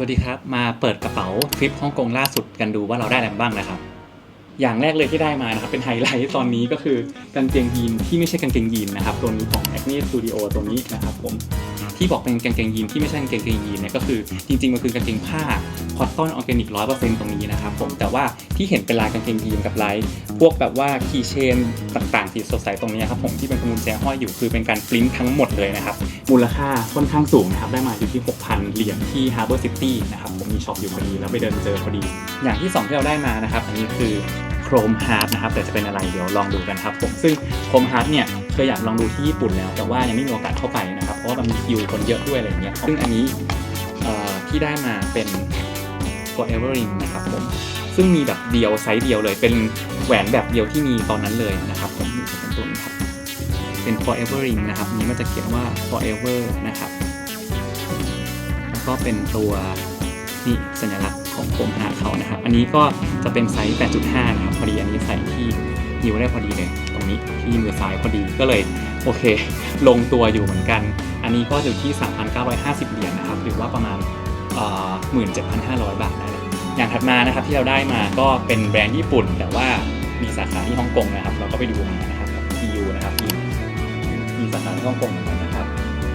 สวัสดีครับ มาเปิดกระเป๋าทริปฮ่องกงล่าสุดกันดูว่าเราได้อะไรบ้างนะครับ อย่างแรกเลยที่ได้มานะครับ เป็นไฮไลท์ตอนนี้ก็คือกางเกงยีนที่ไม่ใช่กางเกงยีนนะครับ ตัวนี้ของ Acne Studio ตัวนี้นะครับผม ที่บอกเป็นกางเกงยีนที่ไม่ใช่กางเกงยีนเนี่ยก็คือจริงๆมันคือกางเกงผ้าคอตตอนออร์แกนิกร้อยเปอร์เซ็นต์ตรงนี้นะครับผมแต่ว่าที่เห็นเป็นลายกางเกงยีนกับลายพวกแบบว่าคีย์เชนต่างๆสีสดใสตรงนี้ครับผมที่เป็นกุญแจห้อยอยู่คือเป็นการปริ้นทั้งหมดเลยนะครับมูลค่าค่อนข้างสูงนะครับได้มาอยู่ที่ 6,000 เหรียญที่ Harbor City นะครับผมมีช็อปอยู่พอดีแล้วไปเดินเจอพอดี อย่างที่ 2 ที่เราได้มานะครับอันนี้คือโครมฮาร์ดนะครับแต่จะเป็นอะไรเดี๋ยวลองดูกันครับผมซึ่งโครมฮาร์ดเนี่ยเค ยอยากลองดูที่ญี่ปุ่นแล้ว แต่ว่ายังไม่มีโอกาสเข้าไปนะครับ เพราะว่ามันมีคิวคนเยอะด้วยอะไรเงี้ยซึ่งอันนี้ที่ได้มาเป็น Forever Ring นะครับผมซึ่งมีแบบเดียวไซส์เดียวเลย เป็นแหวนแบบเดียวที่มีตอนนั้นเลยนะครับผมนี่เป็นตัวนี้ครับเป็น forever ring นะครับอันนี้มันจะเขียนว่า forever นะครับแล้วก็เป็นตัวนี่สัญลักษณ์ของโคมฮาเขานะครับ อันนี้ก็จะเป็นไซส์ 8.5 นะครับพอดีอันนี้ใส่ที่นิ้วได้พอดีเลย นี้ที่มือซ้ายพอดีก็เลยโอเค ลงตัวอยู่เหมือนกัน อันนี้ก็อยู่ที่ 3,950 เหรียญนะครับ หรือว่าประมาณ17,500 บาทได้อย่างถัดมานะครับที่เราได้มาก็เป็นแบรนด์ญี่ปุ่น แต่ว่ามีสาขาที่ฮ่องกงนะครับ เราก็ไปดูมานะครับกับ TU นะครับที่มีสาขาที่ฮ่องกงเหมือนกัน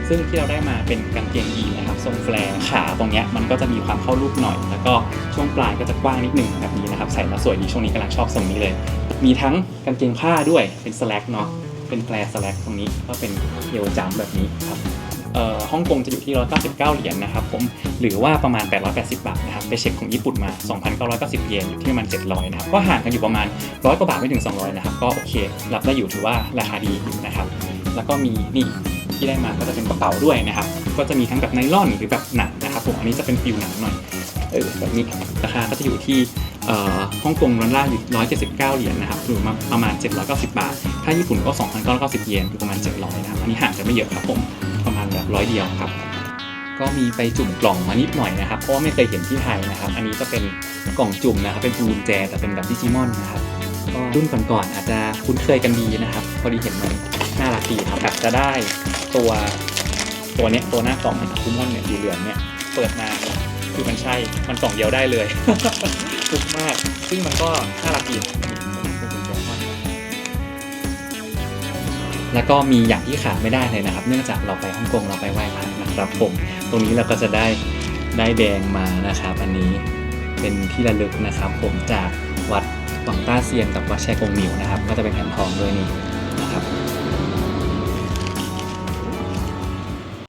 ซึ่งที่เราได้มาเป็นกางเกงยีนนะครับทรงแฟร์ขาตรงเนี้ยมันก็จะมีความเข้ารูปหน่อย แล้วก็ช่วงปลายก็จะกว้างนิดหนึ่งแบบนี้นะครับใส่แล้วสวยดีช่วงนี้กำลังชอบทรงนี้เลย มีทั้งกางเกงผ้าด้วยเป็นสแลกเนาะเป็นแฟร์สแลกตรงนี้ก็เป็นเอวจัมแบบนี้ครับเอ่อฮ่องกงจะอยู่ที่ 199 เหรียญนะครับผม หรือว่าประมาณ 880 บาทนะครับ ไปเช็คของญี่ปุ่นมา 2,990 เยนอยู่ที่ประมาณ 700 นะครับ ก็ห่างกันอยู่ประมาณ 100 กว่าบาทไม่ถึง 200 นะครับ ก็โอเค รับได้อยู่ถือว่าราคาดีอยู่นะครับ แล้วก็มีนี่ ที่ได้มาก็จะเป็นกระเป๋าด้วยนะครับ ก็จะมีทั้งแบบไนล่อนหรือแบบหนังนะครับผมอันนี้จะเป็นฟิลหนังหน่อยเออแบบนี้ราคาก็จะอยู่ที่ฮ่องกงดอลลาอยู่179 เหรียญนะครับหรือมาประมาณ 790 บาท ถ้าญี่ปุ่นก็ 2,990 เยนอยู่ประมาณ 700 นะครับ อันนี้ห่างกันไม่เยอะครับผม ประมาณแบบร้อยเดียวครับ ก็มีไปจุ่มกล่องมานิดหน่อยนะครับ เพราะว่าไม่เคยเห็นที่ไทยนะครับ อันนี้จะเป็นกล่องจุ่มนะครับ เป็นกุญแจแต่เป็นแบบดิจิมอนนะครับ ก็รุ่นก่อนๆอาจจะคุ้นเคยกันดีนะครับ พอดีเห็นมันน่ารักดีครับอาจจะได้ ตัวตัวเนี้ยตัวหน้ากล่องดิจิมอนเนี่ยสีเหลืองเนี่ยเปิดมาคือมันใช่มันกล่องเดียวได้เลยคุ้มาก ซึ่งมันก็น่ารักดีแล้วก็มีอย่างที่ขาดไม่ได้เลยนะครับ เนื่องจากเราไปฮ่องกงเราไปไหว้พระนะครับผม ตรงนี้เราก็จะได้ได้แดงมานะครับ อันนี้เป็นที่ระลึกนะครับ ผมจากวัดหวังต้าเซียนกับวัดแช่กงหมิวนะครับ ก็จะเป็นแผ่นทองด้วยนี่นะครับ